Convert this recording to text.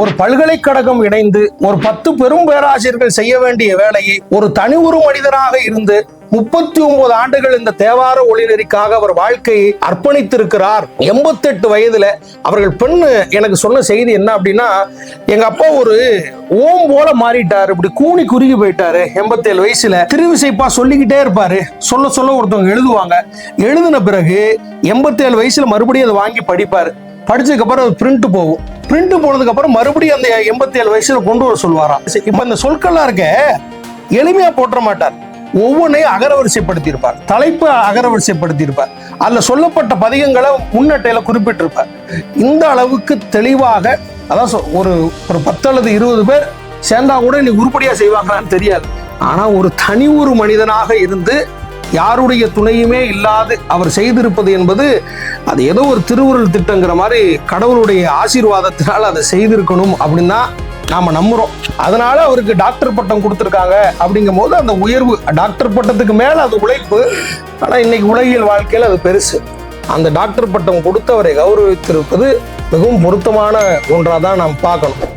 ஒரு பல்கலைக்கழகம் இணைந்து ஒரு பத்து பெரும் பேராசிரியர்கள் செய்ய வேண்டிய வேலையை ஒரு தனி ஒரு மனிதனாக இருந்து முப்பத்தி ஒன்பது ஆண்டுகள் இந்த தேவார ஒளிநெறிக்காக அவர் வாழ்க்கையை அர்ப்பணித்திருக்கிறார். எண்பத்தெட்டு வயதுல அவர்கள் பெண்ணு எனக்கு சொன்ன செய்தி என்ன அப்படின்னா எங்க அப்பா ஒரு ஓம் போல மாறிட்டாரு. இப்படி கூனி குறுகி போயிட்டாரு. எண்பத்தேழு வயசுல திருவிசைப்பா சொல்லிக்கிட்டே இருப்பாரு. சொல்ல சொல்ல ஒருத்தவங்க எழுதுவாங்க. எழுதின பிறகு எண்பத்தேழு வயசுல மறுபடியும் அதை வாங்கி படிப்பாரு. படிச்சதுக்கு அப்புறம் அது பிரிண்ட் போகும். பிரிண்ட் போனதுக்கு அப்புறம் மறுபடியும் அந்த எண்பத்தி ஏழு வயசுல கொண்டு வர சொல்லுவாராம். இப்ப இந்த சொற்கள்லாம் இருக்க எளிமையா போட்டுற மாட்டார். ஒவ்வொன்றையும் அகரவரிசைப்படுத்தி இருப்பார் தலைப்பு அகரவரிசைப்படுத்தி இருப்பார் சொல்லப்பட்ட பதிகங்களை முன்னட்டையில குறிப்பிட்டிருப்பார். இந்த அளவுக்கு தெளிவாக அதான் சொ- ஒரு ஒரு பத்து அல்லது இருபது பேர் சேர்ந்தா கூட இன்னைக்கு உருப்படியா செய்வாங்களான்னு தெரியாது. ஆனா ஒரு தனி ஒரு மனிதனாக இருந்து யாருடைய துணையுமே இல்லாது அவர் செய்திருப்பது என்பது அது ஏதோ ஒரு திருவுருள் திட்டங்கிற மாதிரி கடவுளுடைய ஆசீர்வாதத்தினால் அதை செய்திருக்கணும் அப்படின்னு தான் நாம் நம்புகிறோம் அதனால அவருக்கு டாக்டர் பட்டம் கொடுத்துருக்காங்க அப்படிங்கும் போது அந்த உயர்வு டாக்டர் பட்டத்துக்கு மேலே அது உழைப்பு. ஆனால் இன்னைக்கு உலகியல் வாழ்க்கையில் அது பெருசு. அந்த டாக்டர் பட்டம் கொடுத்து அவரை கௌரவித்திருப்பது மிகவும் பொருத்தமான ஒன்றாக தான் நாம் பார்க்கணும்.